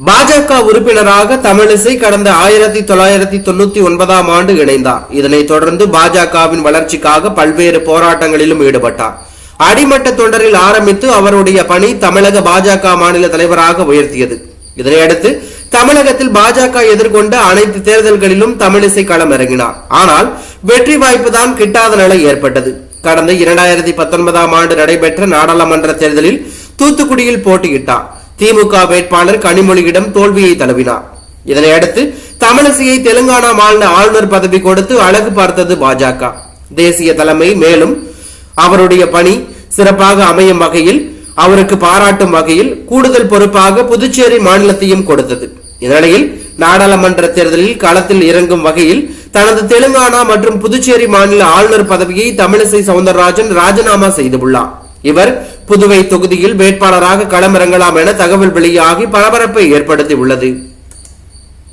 பாஜக உறுப்பினராக தமிழிசை கடந்த ஆயிரத்தி தொள்ளாயிரத்தி தொண்ணூத்தி ஒன்பதாம் ஆண்டு இணைந்தார். இதனைத் தொடர்ந்து பாஜகவின் வளர்ச்சிக்காக பல்வேறு போராட்டங்களிலும் ஈடுபட்டார். அடிமட்ட தொண்டரில் ஆரம்பித்து அவருடைய பணி தமிழக பாஜக மாநில தலைவராக உயர்த்தியது. இதனையடுத்து தமிழகத்தில் பாஜக எதிர்கொண்ட அனைத்து தேர்தல்களிலும் தமிழிசை களமிறங்கினார் ஆனால் வெற்றி வாய்ப்பு தான் கிட்டாத நிலை ஏற்பட்டது. கடந்த இரண்டாயிரத்தி பத்தொன்பதாம் ஆண்டு நடைபெற்ற நாடாளுமன்ற தேர்தலில் தூத்துக்குடியில் போட்டியிட்டார். திமுக வேட்பாளர் கனிமொழியிடம் தோல்வியை தழுவினார். இதனையடுத்து தமிழிசையை தெலுங்கானா மாநில ஆளுநர் பதவி கொடுத்து அழகு பார்த்தது பாஜக. தேசிய தலைமை மேலும் அவருடைய பணி சிறப்பாக அமையும் வகையில் அவருக்கு பாராட்டும் வகையில் கூடுதல் பொறுப்பாக புதுச்சேரி மாநிலத்தையும் கொடுத்தது. இந்நிலையில் நாடாளுமன்ற தேர்தலில் களத்தில் இறங்கும் வகையில் தனது தெலுங்கானா மற்றும் புதுச்சேரி மாநில ஆளுநர் பதவியை தமிழிசை சவுந்தரராஜன் ராஜினாமா செய்துள்ளார். இவர் புதுவை தொகுதியில் வேட்பாளராக களமிறங்கலாம் என தகவல் வெளியாகி பரபரப்பை ஏற்படுத்தி உள்ளது